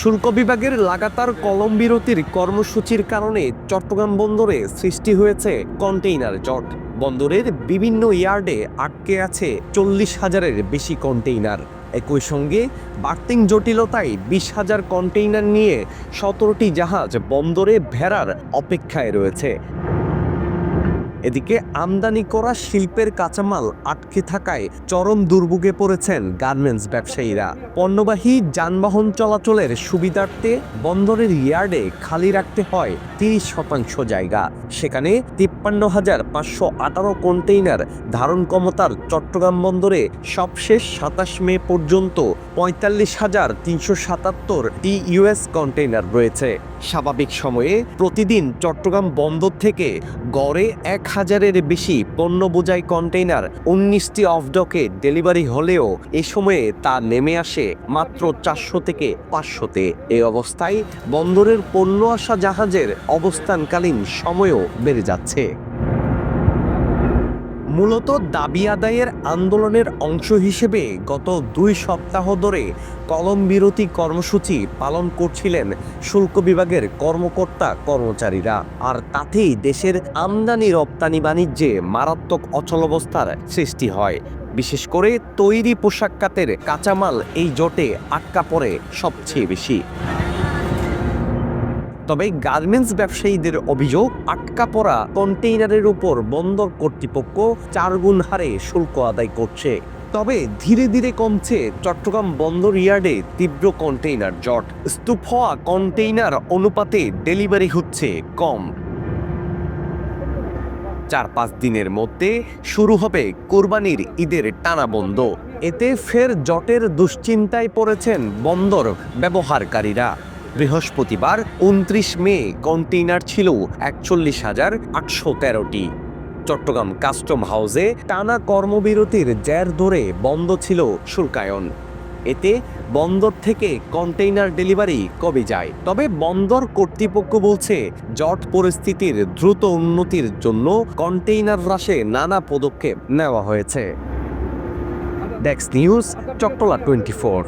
শুল্ক বিভাগের লাগাতার কলম বিরতির কর্মসূচির কারণে চট্টগ্রাম বন্দরে সৃষ্টি হয়েছে কন্টেইনার জট। বন্দরের বিভিন্ন ইয়ার্ডে আটকে আছে চল্লিশ হাজারের বেশি কন্টেইনার। একই সঙ্গে বার্তিং জটিলতায় বিশ হাজার কন্টেইনার নিয়ে সতেরোটি জাহাজ বন্দরে ভেড়ার অপেক্ষায় রয়েছে। এদিকে আমদানি করা শিল্পের কাঁচামাল আটকে থাকায় চরম দুর্ভোগে পড়েছেন গার্মেন্টস ব্যবসায়ীরা। পণ্যবাহী যানবাহন চলাচলের সুবিধার্থে বন্দরের ইয়ার্ডে খালি রাখতে হয় তিরিশ শতাংশ জায়গা। সেখানে তিপ্পান্ন হাজার পাঁচশো আঠারো কন্টেইনার ধারণ ক্ষমতার চট্টগ্রাম বন্দরে সবশেষ সাতাশ মে পর্যন্ত পঁয়তাল্লিশ হাজার তিনশো সাতাত্তর টি ইউএস কন্টেইনার রয়েছে। স্বাভাবিক সময়ে প্রতিদিন চট্টগ্রাম বন্দর থেকে গড়ে এক হাজারের বেশি পণ্য বোঝাই কন্টেইনার উনিশটি অফডকে ডেলিভারি হলেও এ সময়ে তা নেমে আসে মাত্র চারশো থেকে পাঁচশোতে। এ অবস্থায় বন্দরের পণ্য আসা জাহাজের অবস্থানকালীন সময়ও বেড়ে যাচ্ছে। মূলত দাবি আদায়ের আন্দোলনের অংশ হিসেবে গত দুই সপ্তাহ ধরে কলম বিরতি কর্মসূচি পালন করছিলেন শুল্ক বিভাগের কর্মকর্তা কর্মচারীরা। আর তাতেই দেশের আমদানি রপ্তানি বাণিজ্যে মারাত্মক অচলাবস্থার সৃষ্টি হয়। বিশেষ করে তৈরি পোশাক খাতের কাঁচামাল এই জোটে আটকা পড়ে সবচেয়ে বেশি। তবে গার্মেন্টস ব্যবসায়ীদের অভিযোগ, আটকা পড়া কন্টেইনারের উপর বন্দর কর্তৃপক্ষ চারগুণ হারে শুল্ক আদায় করছে। তবে ধীরে ধীরে কমছে চট্টগ্রাম বন্দর ইয়ার্ডে তীব্র কন্টেইনার জট। স্তূপ হওয়া কন্টেইনার অনুপাতে ডেলিভারি হচ্ছে কম। চার পাঁচ দিনের মধ্যে শুরু হবে কোরবানির ঈদের টানা বন্ধ এতে ফের জটের দুশ্চিন্তায় পড়েছেন বন্দর ব্যবহারকারীরা। বৃহস্পতিবার উনত্রিশ মে কন্টেইনার ছিল একচল্লিশ হাজার আটশো তেরোটি। চট্টগ্রাম কাস্টম হাউসে টানা কর্মবিরতির জের ধরে বন্ধ ছিল শুল্কায়ন। এতে বন্দর থেকে কন্টেইনার ডেলিভারি কবে যায়? তবে বন্দর কর্তৃপক্ষ বলছে, জট পরিস্থিতির দ্রুত উন্নতির জন্য কন্টেইনার হ্রাসে নানা পদক্ষেপ নেওয়া হয়েছে। ডেক্স নিউজ, চট্টলা টোয়েন্টি ফোর।